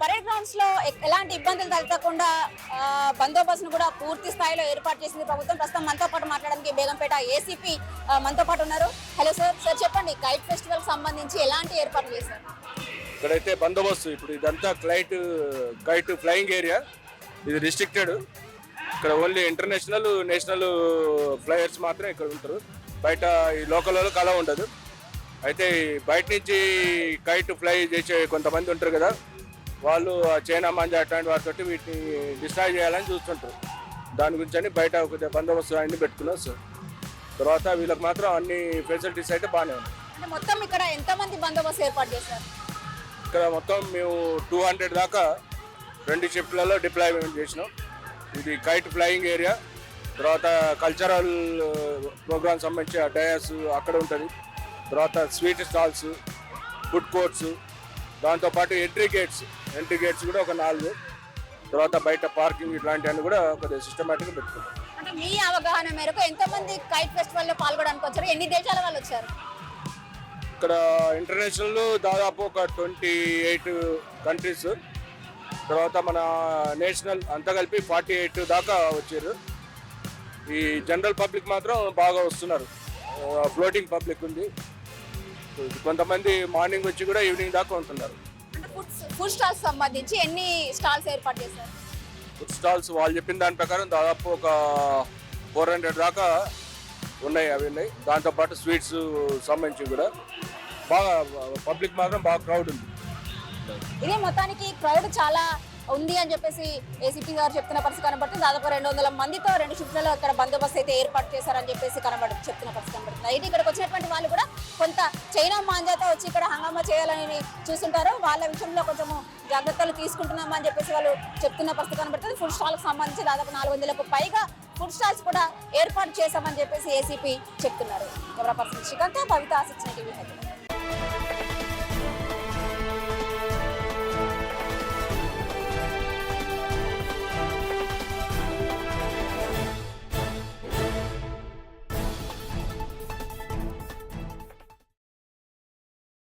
Parade గ్రౌండ్స్లో ఎలాంటి ఇబ్బందులు తలెత్తకుండా బందోబస్తును కూడా పూర్తి స్థాయిలో ఏర్పాటు చేసింది ప్రభుత్వం. ప్రస్తుతం మనతో పాటు మాట్లాడడానికి బేగంపేట ఏసీపీ మనతో పాటు ఉన్నారు. హలో సార్ సార్ చెప్పండి కైట్ ఫెస్టివల్ సంబంధించి ఎలాంటి ఏర్పాట్లు చేశారు? ఇక్కడైతే బందోబస్తు ఇప్పుడు ఇదంతా ఫ్లైట్ కైట్ ఫ్లయింగ్ ఏరియా ఇది రిస్ట్రిక్టెడ్ ఇక్కడ ఓన్లీ ఇంటర్నేషనల్ నేషనల్ ఫ్లయర్స్ మాత్రమే ఇక్కడ ఉంటారు. బయట ఈ లోకల్ వాళ్ళకి అలా ఉండదు. అయితే బయట నుంచి కైట్ ఫ్లై చేసే కొంతమంది ఉంటారు కదా వాళ్ళు ఆ చైనా మాంజా అట్లాంటి వాటితోటి వీటిని డిస్ట్రాయ్ చేయాలని చూస్తుంటారు. దాని గురించి అని బయట కొద్దిగా బందోబస్తు అన్ని పెట్టుకున్నాం సార్. తర్వాత వీళ్ళకి మాత్రం అన్ని ఫెసిలిటీస్ అయితే బాగానే ఉన్నాయి. అంటే మొత్తం ఇక్కడ ఎంతమంది బందోబస్తు ఏర్పాటు చేశారు? ఇక్కడ మొత్తం మేము టూ హండ్రెడ్ దాకా రెండు షిఫ్ట్లలో డిప్లాయ్మెంట్ చేసినాం. ఇది కైట్ ఫ్లయింగ్ ఏరియా. తర్వాత కల్చరల్ ప్రోగ్రామ్ సంబంధించి డయాస్ అక్కడ ఉంటుంది. తర్వాత స్వీట్ స్టాల్స్ ఫుడ్ కోర్ట్స్ దాంతోపాటు ఎంట్రీ గేట్స్ ఎంట్రీ గేట్స్ కూడా ఒక నాలుగు. తర్వాత బయట పార్కింగ్ ఇట్లాంటివన్నీ కూడా కొద్దిగా సిస్టమేటిక్గా పెట్టుకున్నాం అంటే మీ అవగాహన మేరకు ఎంతమంది కైట్ ఫెస్టివల్లో పాల్గొనడానికి వచ్చారు? ఎన్ని దేశాల వాళ్ళు వచ్చారు? ఇక్కడ ఇంటర్నేషనల్ దాదాపు ఒక ట్వంటీ ఎయిట్ కంట్రీస్ తర్వాత మన నేషనల్ అంతా కలిపి ఫార్టీ ఎయిట్ దాకా వచ్చారు. ఈ జనరల్ పబ్లిక్ మాత్రం బాగా వస్తున్నారు. ఫ్లోటింగ్ పబ్లిక్ ఉంది. కొంతమంది మార్నింగ్ వచ్చి కూడా ఈవినింగ్ దాకా ఉంటున్నారు. ఫుడ్ స్టాల్స్ సంబంధించి ఎన్ని స్టాల్స్ ఏర్పాటు చేశారు? ఫుడ్ స్టాల్స్ వాళ్ళు చెప్పిన దాని ప్రకారం దాదాపు ఒక ఫోర్ హండ్రెడ్ దాకా ఉన్నాయి అవి ఉన్నాయి. దాంతోపాటు స్వీట్స్ సంబంధించి కూడా. బాగా పబ్లిక్ మాత్రం బాగా క్రౌడ్ ఉంది. ఇదే మొత్తానికి క్రౌడ్ చాలా ఉంది అని చెప్పేసి ఏసీపీ గారు చెప్తున్న పరిస్థితి కనబడుతుంది. దాదాపు రెండు వందల మందితో రెండు షిఫ్ట్లలో ఇక్కడ బందోబస్తు అయితే ఏర్పాటు చేశారని చెప్పేసి కనబడు చెప్తున్న పరిస్థితి కనబడుతుంది. అయితే ఇక్కడికి వచ్చినటువంటి వాళ్ళు చైనా మాంజాతో వచ్చి ఇక్కడ హంగామా చేయాలని చూస్తుంటారు. వాళ్ళ విషయంలో కొంచెము జాగ్రత్తలు తీసుకుంటున్నామని చెప్పేసి వాళ్ళు చెప్తున్న పరిస్థితి కనబడుతుంది. ఫుడ్ స్టాల్కి సంబంధించి దాదాపు నాలుగు వందలకు పైగా ఫుడ్ స్టాల్స్ కూడా ఏర్పాటు చేశామని చెప్పేసి ఏసీపీ చెప్తున్నారు. కెమెరా పర్సన్ శ్రీకాంత్ కవిత ఆశించిన టీవీ హైదరాబాద్.